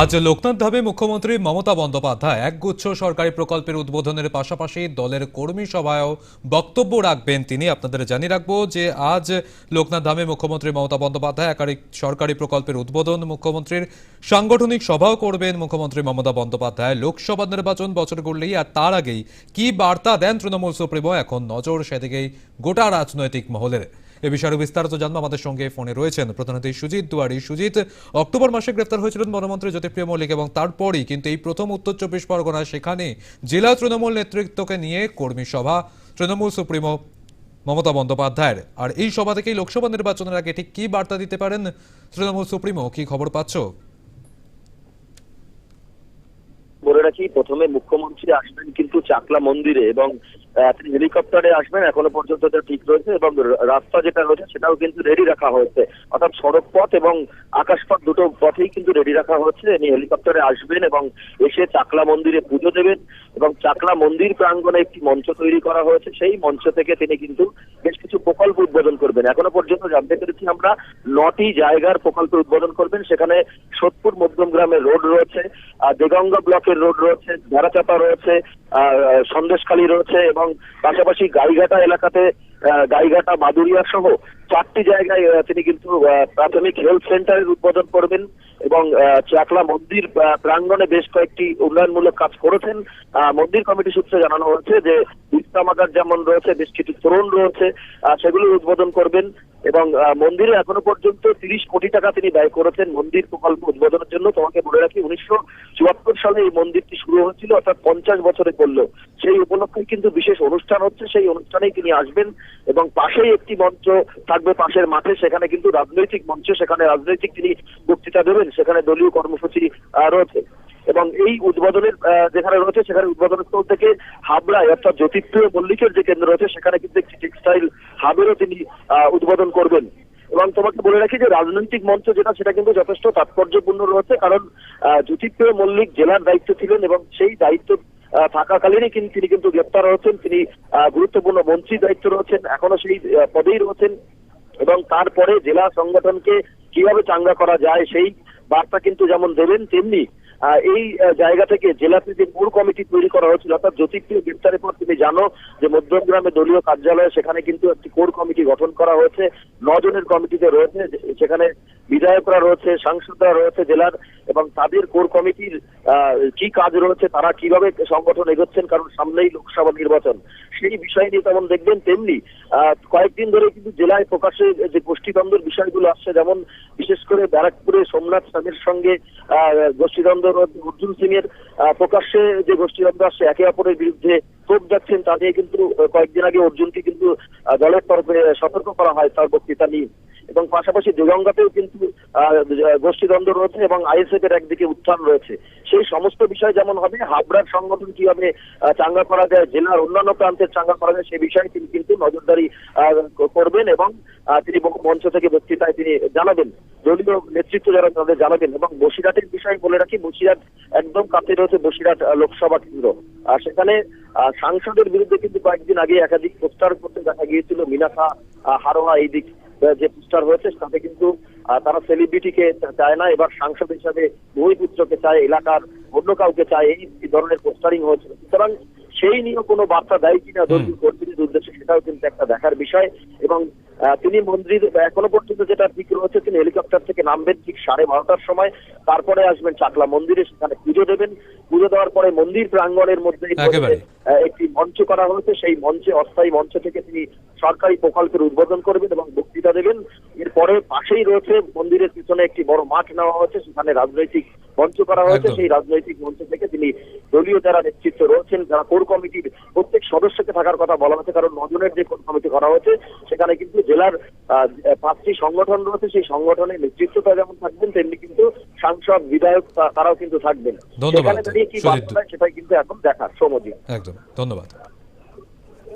আজ লোকনাথ ধামে মুখ্যমন্ত্রী মমতা বন্দ্যোপাধ্যায় একগুচ্ছ সরকারি প্রকল্পের উদ্বোধনের পাশাপাশি দলের কর্মী সভায়ও বক্তব্য রাখবেন তিনি। আপনাদের জানিয়ে রাখব যে আজ লোকনাথ ধামে মুখ্যমন্ত্রী মমতা বন্দ্যোপাধ্যায় একাধিক সরকারি প্রকল্পের উদ্বোধন মুখ্যমন্ত্রীর সাংগঠনিক সভাও করবেন মুখ্যমন্ত্রী মমতা বন্দ্যোপাধ্যায়। লোকসভা নির্বাচন বছর গড়লেই আর তার আগেই কি বার্তা দেন তৃণমূল সুপ্রিমো? এখন নজর সেদিকেই গোটা রাজনৈতিক মহলের। এ বিষয়ে বিস্তারিত জানব আমাদের সঙ্গে ফোনে রয়েছেন প্রধানমন্ত্রী সুজিত দুয়ারি। সুজিত, অক্টোবর মাসে গ্রেফতার হয়েছিলেন বনমন্ত্রী জ্যোতিপ্রিয় মল্লিক এবং তারপরই কিন্তু এই প্রথম উত্তর চব্বিশ পরগনা, সেখানে জেলা তৃণমূল নেতৃত্বকে নিয়ে কর্মী সভা। তৃণমূল সুপ্রিমো মমতা বন্দ্যোপাধ্যায়ের। আর এই সভা থেকেই লোকসভা নির্বাচনের আগে ঠিক কি বার্তা দিতে পারেন তৃণমূল সুপ্রিমো? কি খবর পাচ্ছ? বলে রাখি, প্রথমে মুখ্যমন্ত্রী আসবেন কিন্তু চাকলা মন্দিরে এবং তিনি হেলিকপ্টারে আসবেন, এখনও পর্যন্ত ঠিক রয়েছে এবং রাস্তা যেটা রয়েছে সেটাও কিন্তু রেডি রাখা হয়েছে। অর্থাৎ সড়ক পথ এবং আকাশপথ দুটো পথেই কিন্তু রেডি রাখা হচ্ছে। তিনি হেলিকপ্টারে আসবেন এবং এসে চাকলা মন্দিরে পুজো দেবেন এবং চাকলা মন্দির প্রাঙ্গণে একটি মঞ্চ তৈরি করা হয়েছে। সেই মঞ্চ থেকে তিনি কিন্তু বেশ কিছু প্রকল্প উদ্বোধন করবেন। এখনও পর্যন্ত জানতে পেরেছি আমরা, নটি জায়গার প্রকল্প উদ্বোধন করবেন। সেখানে সোদপুর মধ্যম গ্রামের রোড রয়েছে দেগঙ্গা ব্লকের রোড রয়েছে, ধারাচাপা রয়েছে সন্দেশখালী রয়েছে এবং পাশাপাশি গাইঘাটা এলাকাতে গাইঘাটা মাদুরিয়া সহ চারটি জায়গায় তিনি কিন্তু প্রাথমিক হেলথ সেন্টারের উদ্বোধন করবেন এবং চাকলা মন্দির আহ, প্রাঙ্গণে বেশ কয়েকটি উন্নয়নমূলক কাজ করেছেন। মন্দির কমিটি সূত্রে জানানো হয়েছে যে ইস্তামাকার যেমন রয়েছে বেশ কিছু তরুণ রয়েছে আহ, সেগুলো উদ্বোধন করবেন এবং মন্দিরে এখনও পর্যন্ত তিরিশ কোটি টাকা তিনি ব্যয় করেছেন মন্দির প্রকল্প উদ্বোধনের জন্য। তোমাকে বলে রাখি উনিশশো চুয়াত্তর সালে এই মন্দিরটি শুরু হয়েছিল অর্থাৎ পঞ্চাশ বছরে করল। সেই উপলক্ষে কিন্তু বিশেষ অনুষ্ঠান হচ্ছে, সেই অনুষ্ঠানেই তিনি আসবেন এবং পাশেই একটি মঞ্চ থাকবে পাশের মাঠে, সেখানে কিন্তু রাজনৈতিক মঞ্চ, সেখানে রাজনৈতিক তিনি বক্তৃতা দেবেন, সেখানে দলীয় কর্মসূচি রয়েছে। এবং এই উদ্বোধনের যেখানে রয়েছে, সেখানে উদ্বোধনের স্থল থেকে হাবড়ায়, অর্থাৎ জ্যোতিপ্রিয় মল্লিকের যে কেন্দ্র রয়েছে, সেখানে কিন্তু একটি টেক্সটাইল হাবেরও তিনি উদ্বোধন করবেন। এবং তোমাকে বলে রাখি যে রাজনৈতিক মঞ্চ যেটা, সেটা কিন্তু যথেষ্ট তাৎপর্যপূর্ণ রয়েছে, কারণ জ্যোতিপ্রিয় মল্লিক জেলার দায়িত্ব ছিলেন এবং সেই দায়িত্ব থাকাকালীনই কিন্তু তিনি কিন্তু গ্রেপ্তার হয়েছেন। তিনি গুরুত্বপূর্ণ মন্ত্রীর দায়িত্ব রয়েছেন। এখনও সেই পদেই রয়েছেন। এবং তারপরে জেলা সংগঠনকে কীভাবে চাঙ্গা করা যায়, সেই বার্তা কিন্তু যেমন দেবেন, তেমনি এই জায়গা থেকে জেলাতে যে কোর কমিটি তৈরি করা হয়েছিল, অর্থাৎ জ্যোতিপ্রিয় গ্রেপ্তারের পর তুমি জানো যে মধ্যমগ্রামে দলীয় কার্যালয়ে সেখানে কিন্তু একটি কোর কমিটি গঠন করা হয়েছে। নজনের কমিটিতে রয়েছে সেখানে বিধায়করা রয়েছে, সাংসদরা রয়েছে, জেলার এবং তাদের কোর কমিটির কি কাজ রয়েছে, তারা কীভাবে সংগঠন এগোচ্ছেন, কারণ সামনেই লোকসভা নির্বাচন। সেই বিষয় নিয়ে তেমন দেখবেন, তেমনি কয়েকদিন ধরে কিন্তু জেলায় প্রকাশ্যে যে গোষ্ঠীদ্বন্দ্বের বিষয়গুলো আসছে, যেমন বিশেষ করে ব্যারাকপুরে সোমনাথ স্বামীর সঙ্গে গোষ্ঠীদ্বন্দ্ব অর্জুন সিং এর প্রকাশ্যে যে গোষ্ঠীদ্বন্দ্ব আসছে, একে অপরের বিরুদ্ধে তোপ যাচ্ছেন তা নিয়ে কিন্তু কয়েকদিন আগে অর্জুনকে কিন্তু দলের তরফে সতর্ক করা হয় তার বক্তৃতা নিয়ে। এবং পাশাপাশি দিগঙ্গাতেও কিন্তু গোষ্ঠীদ্বন্দ্ব রয়েছে এবং আইএসএফ এর একদিকে উত্থান রয়েছে। সেই সমস্ত বিষয় যেমন হবে, হাবড়ার সংগঠন কীভাবে চাঙ্গা করা যায় জেলার অন্যান্য প্রান্তের চাঙ্গা করা যায় সেই বিষয়ে তিনি কিন্তু নজরদারি করবেন এবং তিনি মঞ্চ থেকে বক্তৃতায় তিনি জানাবেন। দলীয় নেতৃত্ব যারা, তাদের জানাবেন এবং বসিরহাটের বিষয় বলে রাখি, বসিরহাট একদম কাছে রয়েছে বসিরহাট লোকসভা কেন্দ্র। আর সেখানে সাংসদের বিরুদ্ধে কিন্তু কয়েকদিন আগে একাধিক পোস্টার করতে দেখা গিয়েছিল মিনাখা হারোয়া, এই দিক। যে পোস্টার হয়েছে তাতে কিন্তু তারা সেলিব্রিটিকে চায় না এবার সাংসদ হিসাবে পুত্রকে চায় এলাকার অন্য কাউকে চায় এই ধরনের পোস্টারিং হয়েছিল। সুতরাং সেই নিয়ে কোনো বার্তা দেয় কিনা দলীয় কর্মীদের উদ্দেশ্যে সেটাও কিন্তু একটা দেখার বিষয়। এবং তিনি মন্দির এখনও পর্যন্ত যেটা ঠিক রয়েছে তিনি হেলিকপ্টার থেকে নামবেন ঠিক সাড়ে বারোটার সময়। তারপরে আসবেন চাকলা মন্দিরে সেখানে পুজো দেবেন। পুজো দেওয়ার পরে মন্দির প্রাঙ্গণের মধ্যে একটি মঞ্চ করা হয়েছে। সেই মঞ্চে অস্থায়ী মঞ্চ থেকে তিনি সরকারি প্রকল্পের উদ্বোধন করবেন এবং বক্তৃতা দেবেন। এরপরে পাশেই রয়েছে মন্দিরের পিছনে একটি বড় মাঠ নেওয়া হয়েছে সেখানে রাজনৈতিক মঞ্চ করা হয়েছে। সেই রাজনৈতিক মঞ্চ থেকে তিনি দলীয় যারা নেতৃত্ব রয়েছেন যারা কোর কমিটির প্রত্যেক সদস্যকে থাকার কথা বলা হয়েছে কারণ নজনের যে কোর কমিটি করা হয়েছে সেখানে কিন্তু জেলার পাঁচটি সংগঠন রয়েছে সেই সংগঠনের নেতৃত্বটা যেমন থাকবেন তেমনি কিন্তু সাংসদ বিধায়ক তারাও কিন্তু থাকবেন। সেখানে দাঁড়িয়ে কি। বার্তা সেটাই কিন্তু এখন দেখার সমজি একদম ধন্যবাদ।